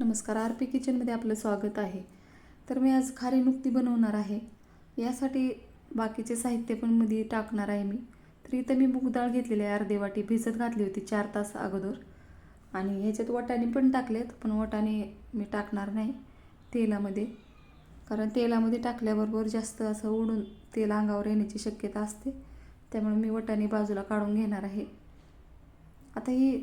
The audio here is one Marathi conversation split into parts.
नमस्कार आर पी किचनमध्ये आपलं स्वागत आहे. तर मी आज खारी नुकती बनवणार आहे. यासाठी बाकीचे साहित्य पण मध्ये टाकणार आहे मी. तर इथं मी मूगडाळ घेतलेली आहे अर्धे वाटी भिजत घातली होती चार तास अगोदर. आणि ह्याच्यात वटाणे पण टाकलेत पण वटाणे मी टाकणार नाही तेलामध्ये. कारण तेलामध्ये टाकल्याबरोबर जास्त असं उडून तेल अंगावर येण्याची शक्यता असते. त्यामुळे मी वटाणे बाजूला काढून घेणार आहे. आता ही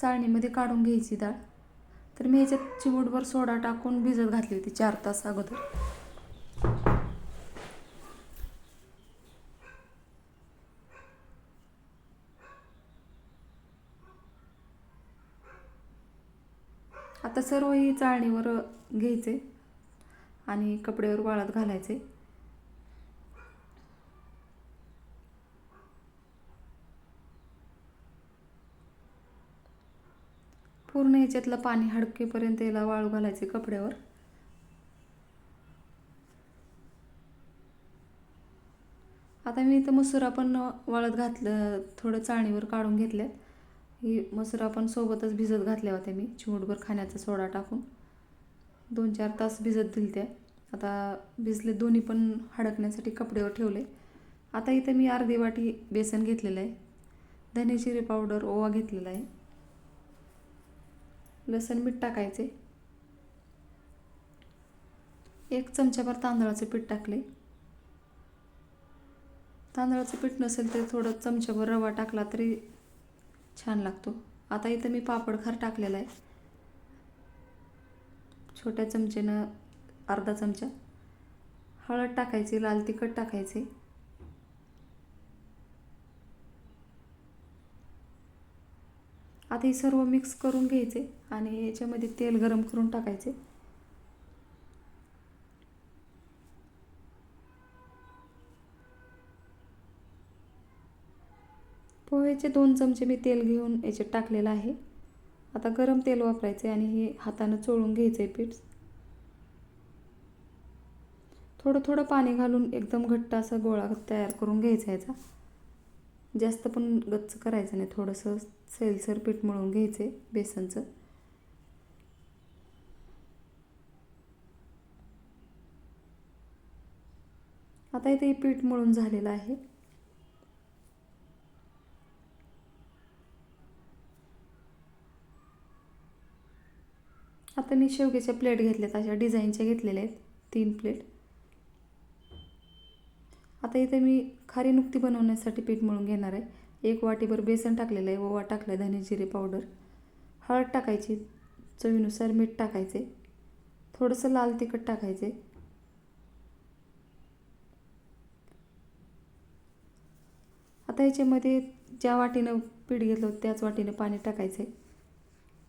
चाळणीमध्ये काढून घ्यायची डाळ. तर मी ह्याच्यात चिमूटभर सोडा टाकून भिजत घातली होती चार तास अगोदर. आता सर्व ही चाळणीवर घ्यायचे आणि कपड्यावर वाळत घालायचे. पूर्ण ह्याच्यातलं पाणी हडकेपर्यंत याला वाळू घालायचे कपड्यावर. आता मी इथं मसुरा पण वाळत घातलं थोडं चाळणीवर काढून घेतल्यात. ही मसुरा पण सोबतच भिजत घातल्या होत्या मी चिमूटभर खाण्याचा सोडा टाकून. दोन चार तास भिजत दिल त्या आता भिजले दोन्ही पण हडकण्यासाठी कपड्यावर ठेवले. आता इथं मी अर्धी वाटी बेसन घेतलेलं आहे. धने पावडर ओवा घेतलेला आहे. लसूण मीठ टाकायचे. एक चमच्याभर तांदळाचं पीठ टाकले. तांदळाचं पीठ नसेल तर थोडं चमच्याभर रवा टाकला तरी छान लागतो. आता इथं मी पापड खार टाकलेला आहे. छोट्या चमचेनं अर्धा चमचा. हळद टाकायची लाल तिखट टाकायचे. आता हे सर्व मिक्स करून घ्यायचे आणि याच्यामध्ये तेल गरम करून टाकायचे. पोह्याचे दोन चमचे मी तेल घेऊन याच्यात टाकलेलं आहे. आता गरम तेल वापरायचे आणि हे हातानं चोळून घ्यायचं आहे पीठ थोडं थोडं पाणी घालून एकदम घट्ट असा गोळा तयार करून घ्यायचा याचा जास्त पण गच्च करायचं नाही. थोडंसं सैलसर पीठ मळून घ्यायचे बेसनचं. आता इथे पीठ मळून झालेलं आहे. आता मी शेवग्याच्या प्लेट घेतल्यात अशा डिझाईनच्या घेतलेल्या आहेत. तीन प्लेट. आता इथे मी खारी नुकती बनवण्यासाठी पीठ मळून घेणार आहे. एक वाटीभर बेसन टाकलेलं आहे. ओवा टाकला आहे धने जिरे पावडर. हळद टाकायची. चवीनुसार मीठ टाकायचे. थोडंसं लाल तिखट टाकायचे. आता याच्यामध्ये ज्या वाटीनं पीठ घेतलं होतं त्याच वाटीनं पाणी टाकायचं आहे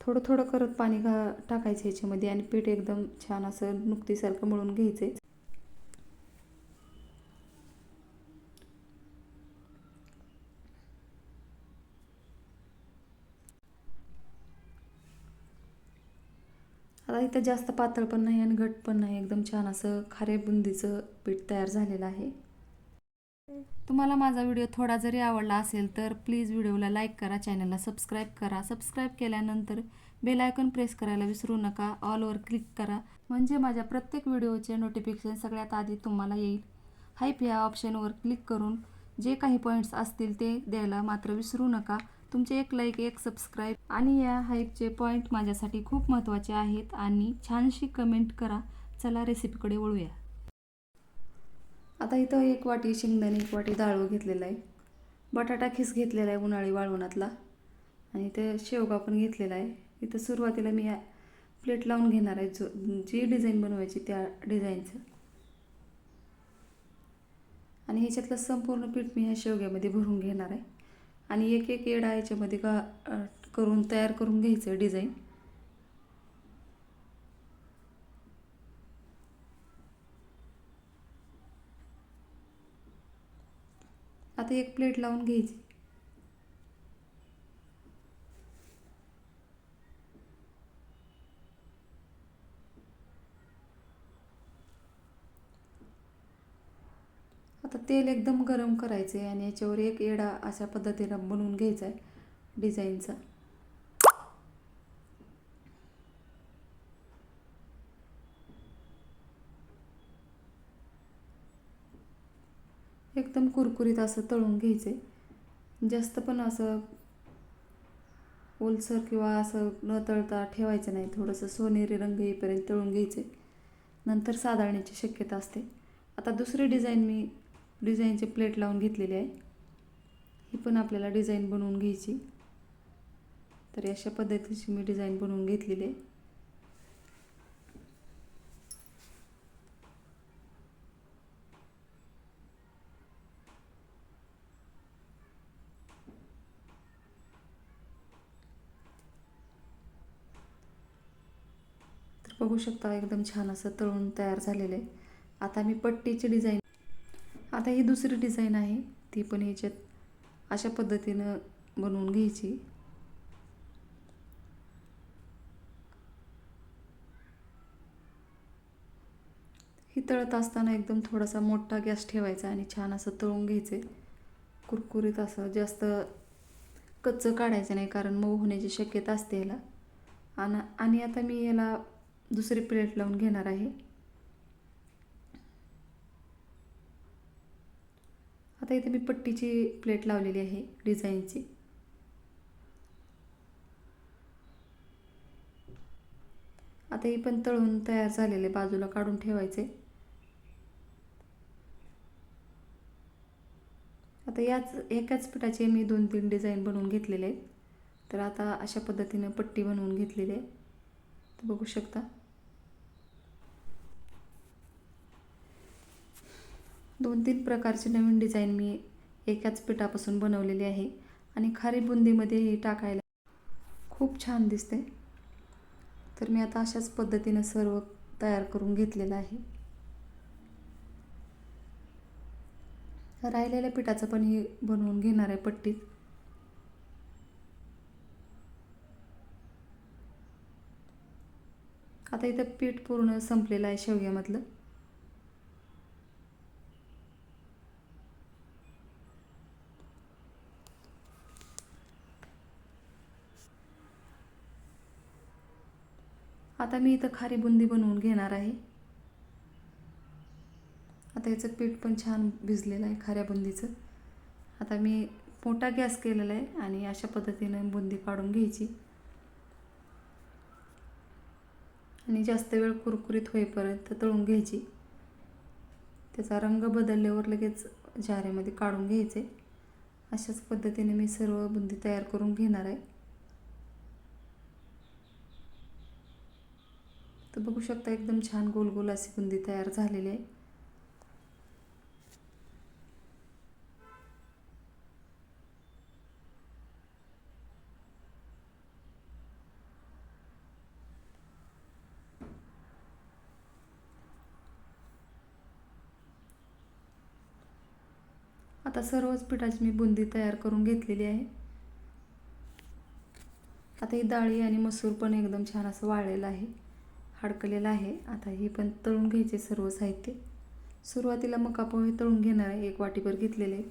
थोडं थोडं करत पाणी घा टाकायचं याच्यामध्ये आणि पीठ एकदम छान असं नुकतीसारखं मळून घ्यायचं आहे आता इथं जास्त पातळ पण नाही आणि घट पण नाही. एकदम छान असं खारे बुंदीचं पीठ तयार झालेलं आहे. तुम्हाला माझा व्हिडिओ थोडा जरी आवडला असेल तर प्लीज व्हिडिओला लाईक करा चॅनलला सबस्क्राईब करा. सबस्क्राईब केल्यानंतर बेल आयकॉन प्रेस करायला विसरू नका. ऑलवर क्लिक करा. म्हणजे माझ्या प्रत्येक व्हिडिओचे नोटिफिकेशन सगळ्यात आधी तुम्हाला येईल. हाईप ह्या ऑप्शनवर क्लिक करून जे काही पॉईंट्स असतील ते द्यायला मात्र विसरू नका. तुमचे एक लाईक एक सबस्क्राईब आणि या हाईपचे पॉईंट माझ्यासाठी खूप महत्त्वाचे आहेत आणि छानशी कमेंट करा. चला रेसिपीकडे वळूया. आता इथं एक वाटी शेंगदाणे एक वाटी डाळू घेतलेला आहे. बटाटा खिस घेतलेला आहे उन्हाळी वाळवणातला. आणि इथं शेवगा पण घेतलेला आहे. इथं सुरुवातीला मी प्लेट लावून घेणार आहे. जो जी डिझाईन बनवायची त्या डिझाईनचं आणि ह्याच्यातलं संपूर्ण पीठ मी ह्या शेवग्यामध्ये भरून घेणार आहे. आणि एक एक येडा याच्यामध्ये का करून तयार करून घ्यायचं डिझाईन. आता एक प्लेट लावून घ्यायची. आता तेल एकदम गरम करायचं आहे आणि याच्यावर एक एडा अशा पद्धतीनं बनवून घ्यायचा आहे डिझाईनचा. एकदम कुरकुरीत असं तळून घ्यायचे जास्त पण असं ओलसर किंवा असं न तळता ठेवायचं नाही. थोडंसं सोनेरी रंग येईपर्यंत तळून घ्यायचे नंतर साधारण्याची शक्यता असते. आता दुसरी डिझाईन मी डिझाईनचे प्लेट लावून घेतलेली आहे. ही पण आपल्याला डिझाईन बनवून घ्यायची. तर अशा पद्धतीची मी डिझाईन बनवून घेतलेली आहे. तर बघू शकता एकदम छान असं तळून तयार झालेलं आहे. आता मी पट्टीची डिझाईन आता ही दुसरी डिझाईन आहे. ती पण ह्याच्यात अशा पद्धतीनं बनवून घ्यायची. ही तळत असताना एकदम थोडासा मोठा गॅस ठेवायचा आणि छान असं तळून घ्यायचे. कुरकुरीत असं जास्त कच्चं काढायचं नाही कारण मऊ होण्याची शक्यता असते याला. आणि आणि आता मी याला दुसरी प्लेट लावून घेणार आहे. आता इथे मी पट्टीची प्लेट लावलेली आहे डिझाईनची आता ही पण तळून तयार झालेले बाजूला काढून ठेवायचे. आता याच एकाच पिठाचे मी दोन तीन डिझाईन बनवून घेतलेले आहेत. तर आता अशा पद्धतीनं पट्टी बनवून घेतलेली आहे. तर बघू शकता. दोन तीन प्रकारचे नवीन डिझाईन मी एकाच पिठापासून बनवलेली आहे आणि खारी बुंदीमध्ये हे टाकायला खूप छान दिसते. तर मी आता अशाच पद्धतीनं सर्व तयार करून घेतलेलं आहे. राहिलेल्या पिठाचं पण हे बनवून घेणार आहे पट्टीत. आता इथं पीठ पूर्ण संपलेलं आहे शेवग्यामधलं. आता मी इथं खारी बुंदी बनवून घेणार आहे. आता याचं पीठ पण छान भिजलेलं आहे खाऱ्या बुंदीचं. आता मी मोठा गॅस केलेला आहे आणि अशा पद्धतीनं बुंदी पाडून घ्यायची. आणि जास्त वेळ कुरकुरीत होईपर्यंत तळून घ्यायची. त्याचा रंग बदलल्यावर लगेच जाऱ्यामध्ये काढून घ्यायचे. अशाच पद्धतीने मी सर्व बुंदी तयार करून घेणार आहे. तर बघू शकता एकदम छान गोल गोल अशी बुंदी तयार झालेली आहे आता सर्वच पिठाची मी बुंदी तयार करून घेतलेली आहे. आता ही डाळी आणि मसूर पण एकदम छान असं वाळलेलं आहे. हडकलेलं आहे. आता हे पण तळून घ्यायचे सर्व साहित्य. सुरुवातीला मका पोहे तळून घेणार आहे एक वाटीभर घेतलेले.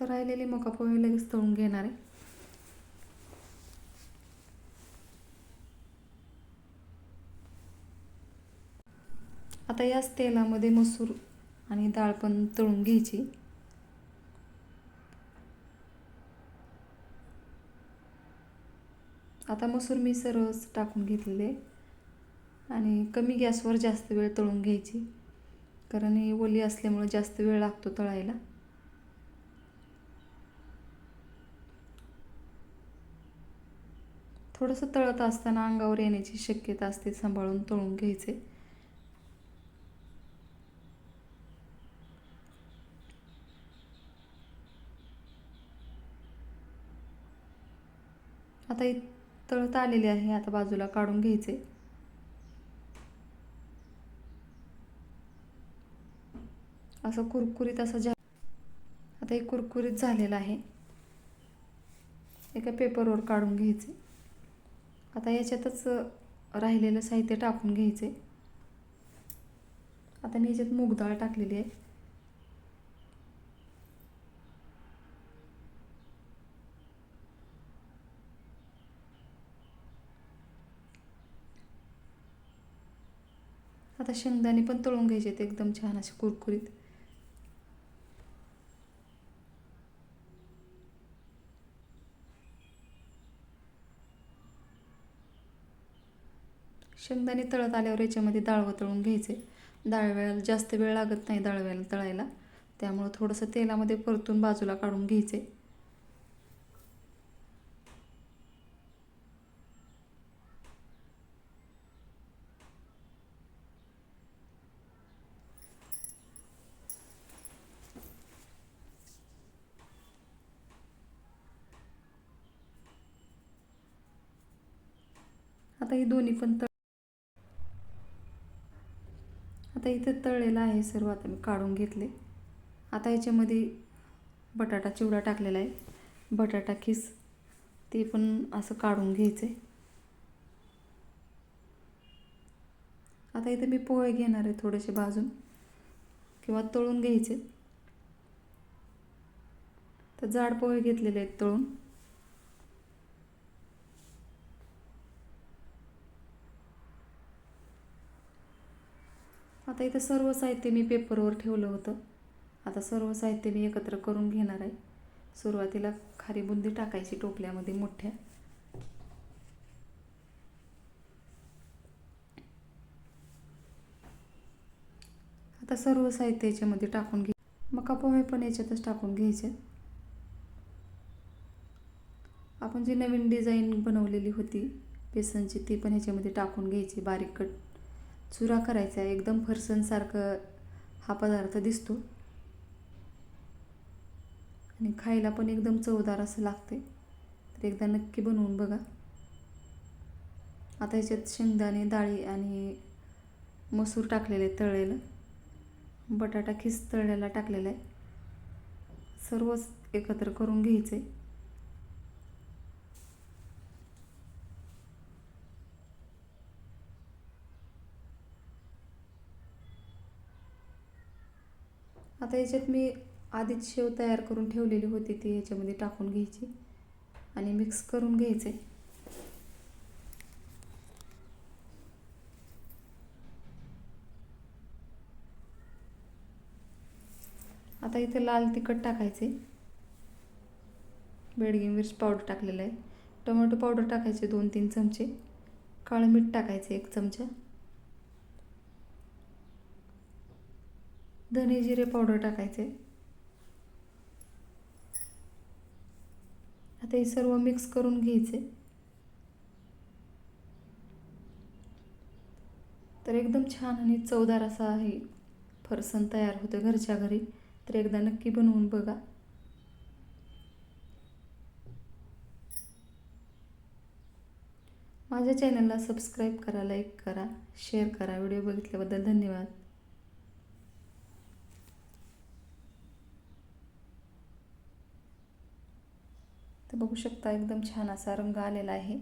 तर राहिलेले मका पोहे लगेच तळून घेणार आहे. आता याच तेलामध्ये मसूर आणि डाळ पण तळून घ्यायची. आता मसूर मी सर्वच टाकून घेतलेले आणि कमी गॅसवर जास्त वेळ तळून घ्यायची. कारण ही ओली असल्यामुळे जास्त वेळ लागतो तळायला. थोडंसं तळत असताना अंगावर येण्याची शक्यता असते सांभाळून तळून घ्यायचे. आता ही तळत आलेली आहे. आता बाजूला काढून घ्यायचे. असं कुरकुरीत असं जा आता हे कुरकुरीत झालेलं आहे. एका पेपरवर काढून घ्यायचे. आता याच्यातच राहिलेलं साहित्य टाकून घ्यायचे. आता मी याच्यात मूग डाळ टाकलेली आहे. आता शेंगदाणे पण तळून घ्यायचे ते एकदम छान असे कुरकुरीत. शेंगदाणे तळत आल्यावर याच्यामध्ये डाळवं तळून घ्यायचे. डाळव्याला जास्त वेळ लागत नाही डाळव्याला तळायला. त्यामुळं थोडंसं तेलामध्ये परतून बाजूला काढून घ्यायचे. आता हे दोन्ही पण तळ आता इथे तळलेलं आहे सर्व आता मी काढून घेतले. आता याच्यामध्ये बटाटा चिवडा टाकलेला आहे. बटाटा खिस ते पण असं काढून घ्यायचं. आहे आता इथे मी पोहे घेणार आहे थोडेसे भाजून किंवा तळून घ्यायचे. तर जाड पोहे घेतलेले आहेत तळून. आता इथं सर्व साहित्य मी पेपरवर ठेवलं होतं. आता सर्व साहित्य मी एकत्र करून घेणार आहे. सुरुवातीला खारी बुंदी टाकायची टोपल्यामध्ये मोठ्या. आता सर्व साहित्य याच्यामध्ये टाकून घे. मका पोहे पण याच्यातच टाकून घ्यायचे. आपण जी नवीन डिझाईन बनवलेली होती बेसनची ती पण ह्याच्यामध्ये टाकून घ्यायची बारीक कट. चुरा करायचा एकदम फरसणसारखं हा पदार्थ दिसतो. आणि खायला पण एकदम चवदार असं लागते तर एकदा नक्की बनवून बघा. आता ह्याच्यात शेंगदाणे डाळी आणि मसूर टाकलेले तळलेलं. बटाटा खिस तळलेला टाकलेला आहे. सर्वच एकत्र करून घ्यायचं आहे आता याच्यात मी आधीच शेव तयार करून ठेवलेली होती ती याच्यामध्ये टाकून घ्यायची आणि मिक्स करून घ्यायचे. आता इथे लाल तिखट टाकायचे. बेडगी मिर्च पावडर टाकलेलं आहे. टोमॅटो पावडर टाकायचे दोन तीन चमचे. काळं मीठ टाकायचे एक चमचा. धने जिरे पावडर टाकायचे. आता हे सर्व मिक्स करून घ्यायचे. तर एकदम छान आणि चवदार असा आहे फरसन तयार होतं घरच्या घरी. तर एकदा नक्की बनवून बघा. माझ्या चॅनलला सबस्क्राईब करा लाईक करा शेअर करा. व्हिडिओ बघितल्याबद्दल धन्यवाद. बघू शकता एकदम छान असा रंग आलेला आहे.